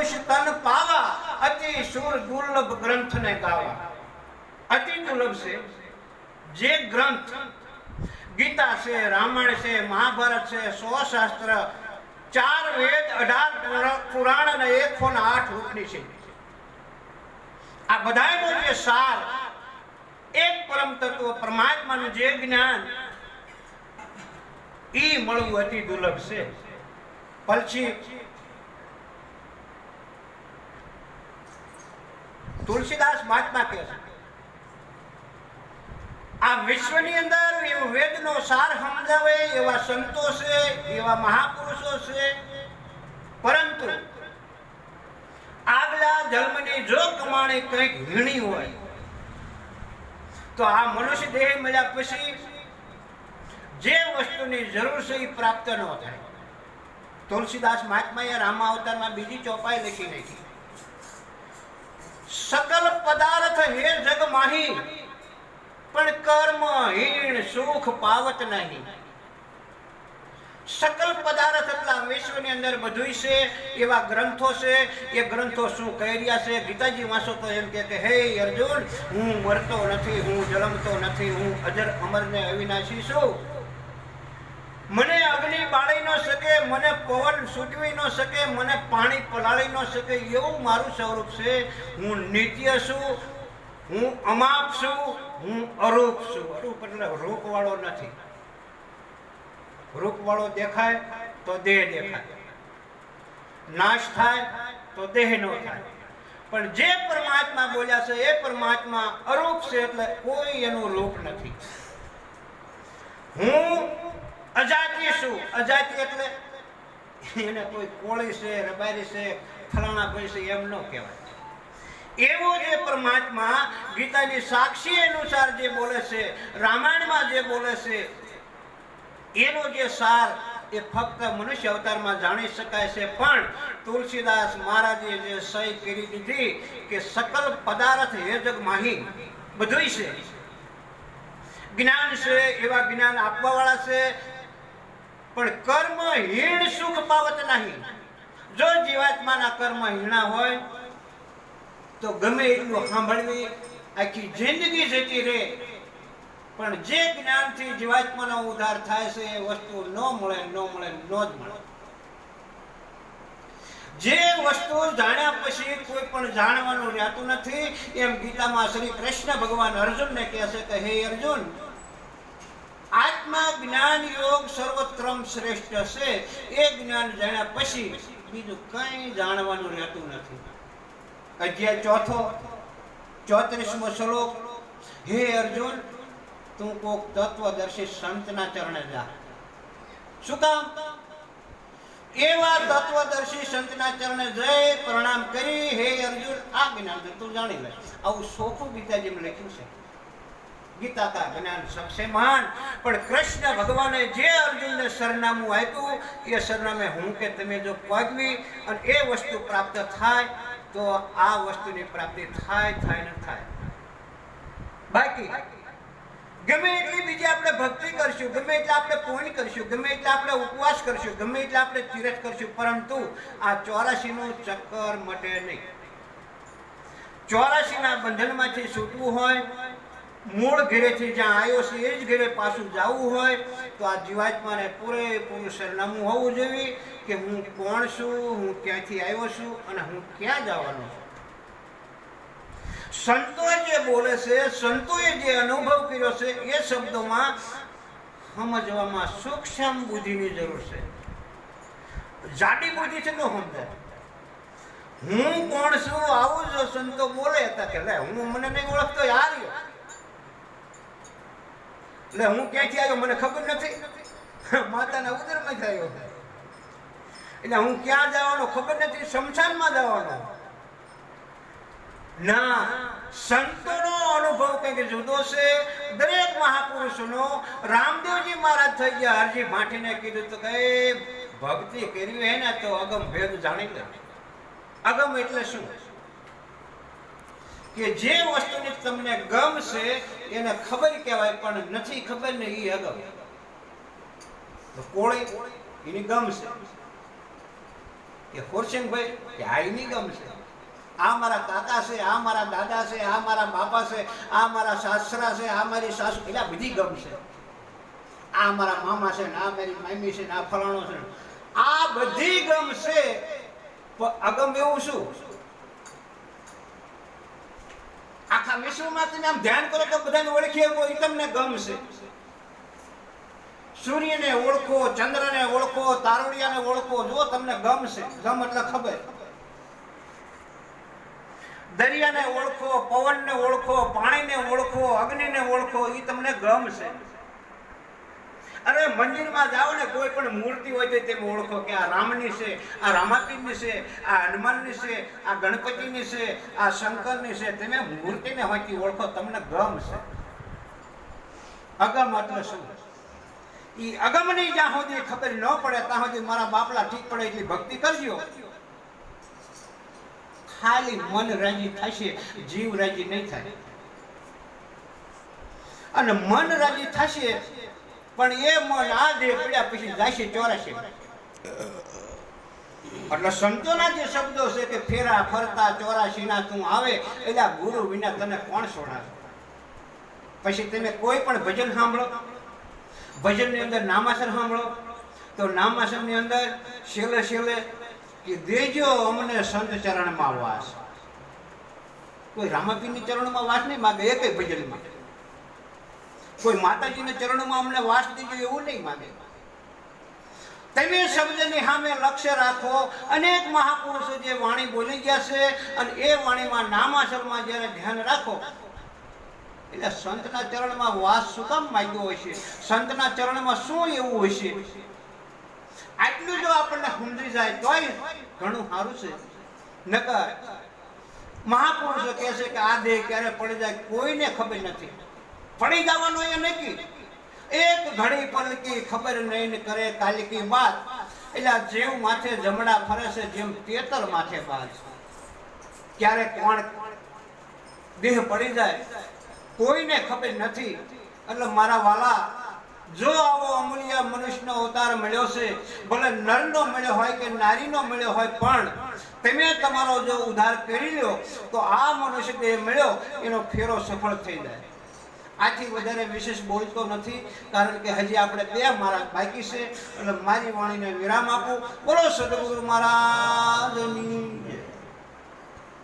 મનુષ્ય તન પાવા, અતિ સુર દુર્લભ ગ્રંથને ગાવા. અતિ દુર્લભ છે. જે ગ્રંથ ગીતા છે, રામાયણ છે, મહાભારત છે સો ચાર વેદ, અઢાર પુરાણ અને એકસો ને આઠ છે આ બધાયનો જે સાર, એક પરમ તત્વ પરમાત્માનું જે જ્ઞાન, ઈ મળવું અતિ દુર્લભ છે. પછી તુલસીદાસ મહાત્મા કહે છે. આ વિશ્વની અંદર વેદનો સાર સમજાવે, એવા સંતો છે, એવા મહાપુરુષો છે. પરંતુ આગલા જન્મની જો કમાણી કંઈક વીણી હોય, તો આ મનુષ્ય દેહ મળ્યા પછી જે વસ્તુની જરૂર છે એ પ્રાપ્ત ન થાય. તુલસીદાસ મહાત્માએ રામા અવતારમાં બીજી ચોપાઈ લખી નાખી. સકલ પદાર્થ હે જગ માહી, પણ કર્મ હીણ સુખ પાવત નહીં. સકલ પદાર્થ એટલા વિશ્વની અંદર બધું છે, એવા ગ્રંથો છે, એ ગ્રંથો શું કહી રહ્યા છે? ગીતાજી વાંચો તો એમ કે, હે અર્જુન, હું મરતો નથી, હું જલમતો નથી, હું અજર અમરને અવિનાશી છું. મને અગ્નિ બાળી ન શકે, મને પવન સૂચવી ન શકે, મને પાણી પલાળી ન શકે એવું મારું સ્વરૂપ છે. હું નિત્ય છું, હું અમાપ છું, હું અરૂપ છું. અરૂપ એટલે રૂપવાળો નથી. રૂપવાળો દેખાય તો દેહ દેખાય. નાશ થાય તો દેહ નો થાય. પણ જે પરમાત્મા બોલ્યા છે, એ પરમાત્મા અરૂપ છે એટલે કોઈ એનું રૂપ નથી. હું અજાતી શું? અજાતી એટલે એને કોઈ કોળી છે, રબારી છે, ફલાણા ભાઈ છે, એમ ન કહેવાય. એવો જે પરમાત્મા ગીતાની સાક્ષી અનુસાર જે બોલે છે, રામાયણમાં જે બોલે છે, એનો જે સાર એ ફક્ત મનુષ્ય અવતારમાં જાણી શકાય છે, પણ તુલસીદાસ મહારાજે જે સહી કરી દીધી કે સકલ પદાર્થ હે જગ માહી બધું છે. જ્ઞાન છે, એવા જ્ઞાન આપવા વાળા છે પણ કર્મ હીણ સુખ પાવત નહીં. જો જીવાત્માના કર્મ હીણા હોય, તો ગમે એટલું સાંભળવી, આખી જિંદગી જતી રહે. પણ જે જ્ઞાનથી જીવાત્માનો ઉદ્ધાર થાય છે, એ વસ્તુ ન મળે ન મળે, ન જ મળે. જે વસ્તુ જાણ્યા પછી કોઈ પણ જાણવાનું રહેતું નથી, એમ ગીતામાં શ્રી કૃષ્ણ ભગવાન અર્જુનને કહે છે કે, હે અર્જુન આત્મા જ્ઞાન યોગ સર્વોત્તમ શ્રેષ્ઠ છે. એ જ્ઞાન જાણ્યા પછી બીજું કંઈ જાણવાનું રહેતું નથી. અધ્યાય ચોથો, ચોત્રીસમો શ્લોક. હે અર્જુન, તું કોક તત્વદર્શી સંતના ચરણે જા. શું કામ? એવા તત્વદર્શી સંતના ચરણે જઈ પ્રણામ કરી. હે અર્જુન, આ જ્ઞાન તું જાણી લે. આવું સોખું ગીતાજીમાં લખ્યું છે. ગીતા જ્ઞાન સબસે મહાન પણ કૃષ્ણ ભગવાને જે અર્જુનને સરનામું આપ્યું, એ સરનામે હું કે તમે જો પગવી અને એ વસ્તુ પ્રાપ્ત થાય, તો આ વસ્તુની પ્રાપ્તિ થાય થાય ને થાય. બાકી, ગમે એટલી બીજી આપણે ભક્તિ કરશું, ગમે એટલે આપણે પૂર્ણ કરશું, ગમે એટલે આપણે ઉપવાસ કરશું, ગમે એટલે આપણે તીરથ કરશું, પરંતુ આ ચોરાસી નું ચક્કર મટે નહીં. ચોરાસી ના બંધનમાંથી છૂટવું હોય મૂળ ઘેરેથી જ્યાં આવ્યો છે, એ જ ઘેરે પાછું જવું હોય, તો આ જીવાત્માને પૂરેપૂરું સરનામું હોવું જોઈએ કે હું કોણ છું, હું ક્યાંથી આવ્યો છું અને હું ક્યાં જવાનો છું. સંતો જે બોલે છે, સંતોએ જે અનુભવ કર્યો છે, એ શબ્દોમાં સમજવામાં સૂક્ષ્મ બુદ્ધિની જરૂર છે. જાડી બુદ્ધિ છે ન સમજાય? હું કોણ છું, આવું જો સંતો બોલે હતા કે, લે, હું મને નહીં ઓળખતો રહ્યો એટલે હું ક્યાંથી આવ્યો? મને ખબર નથી. માતાના ઉદરમાંથી આવ્યો. એટલે હું ક્યાં જવાનો ખબર નથી, શમશાનમાં જવાનો. ના, સંતોનો અનુભવ કંઈક જુદો છે. દરેક મહાપુરુષોનો. રામદેવજી મહારાજ થઈ ગયા, હરજી ભાટીને કીધું તો કે ભક્તિ કરવી હે ને, તો અગમ ભેદ જાણી લે. અગમ એટલે શું? કે જે વસ્તુની તમને ગમશે એને ખબર કહેવાય, પણ નથી ખબર ને એ અગમ. તો કોળી, એની ગમશે કે ખુરસિંગભાઈ કે આ એની ગમશે આ મારા કાકા છે, આ મારા દાદા છે, આ મારા બાપા છે, આ મારા સાસરા છે, આ મારી સાસુ, એટલે બધી ગમશે આ મારા મામા છે, ને આ મારી મામી છે, ને આ ફલાણો છે. આ બધી ગમશે પણ અગમ એવું શું? આખા વિશ્વમાં તમે આમ ધ્યાન કરો તો બધાને ઓળખી શકો એ તમને ગમશે સૂર્યને ઓળખો, ચંદ્રને ઓળખો, તારોડિયાને ઓળખો જો તમને ગમશે ગમ એટલે ખબર. દરિયાને ઓળખો, પવનને ઓળખો, પાણીને ઓળખો, અગ્નિને ઓળખો એ તમને ગમશે અરે મંદિરમાં જાઓ ને, કોઈ પણ મૂર્તિ હોય તો તમે ઓળખો કે આ રામની છે, આ રામાપીરની છે, આ હનુમાનની છે, આ ગણપતિની છે, આ શંકરની છે, તમે મૂર્તિને હોયથી ઓળખો, તમને ગમશે અગમ એટલે શું? એ અગમની જ્યાં સુધી ખબર ન પડે, ત્યાં સુધી મારા બાપલા ઠીક પડે એટલી ભક્તિ કરજો. ખાલી મન રાજી થશે, જીવ રાજી નહીં થાય. અને મન રાજી થશે પણ એ મન આ દેહ પડ્યા પછી જાશે ચોરાશે. એટલે સંતોના જે શબ્દો છે કે ફેરા, ફરતા ચોરાશીના તું આવે એટલે ગુરુ વિના તને કોણ સોડાશે પછી તમે કોઈ પણ ભજન સાંભળો. ભજનની અંદર નામાસર સાંભળો. તો નામાસરની અંદર છેલ્લે છેલ્લે કે દેજો અમને સંત ચરણમાં વાસ. કોઈ રામાપીરની ચરણમાં વાસ નહીં માગે એ કઈ ભજનમાં. કોઈ માતાજીના ચરણમાં અમને વાસ દેજો એવું નહીં માગે તમે શબ્દની સામે લક્ષ્ય રાખો. અનેક મહાપુરુષો જે વાણી બોલી ગયા છે અને એ વાણીમાં નામાસરમાં જ્યારે ધ્યાન રાખો, એટલે સંતના ચરણમાં વાસ શું કામ માગ્યો હોય છે? સંતના ચરણમાં શું એવું હોય છે? આટલું જો આપણને સમજી જાય તોય ઘણું સારું છે. નકર મહાપુરુષો કહે છે કે આ દેહ ક્યારે પડી જાય કોઈને ખબર નથી. પડી જવાનો એ નક્કી. એક ઘડી પલકી ખબર નહીં કરે કાલકી વાત. એટલે જેવ માથે જમડા ફરે છે જેમ તેતર માથે બાજ. ક્યારે કોણ દેહ પડી જાય, કોઈને ખબર નથી. એટલે મારા વાલા, જો આવો અમૂલ્ય મનુષ્યનો અવતાર મળ્યો છે, ભલે નરનો મળ્યો હોય કે નારીનો મળ્યો હોય, પણ તમે તમારો જો ઉદ્ધાર કરી લ્યો, તો આ મનુષ્ય દેહ મળ્યો, એનો ફેરો સફળ થઈ જાય. આથી વધારે વિશેષ બોલતો નથી, કારણ કે હજી આપણે બે મારા બાકી છે એટલે મારી વાણીને વિરામ આપું બોલો સદગુરુ મહારાજની.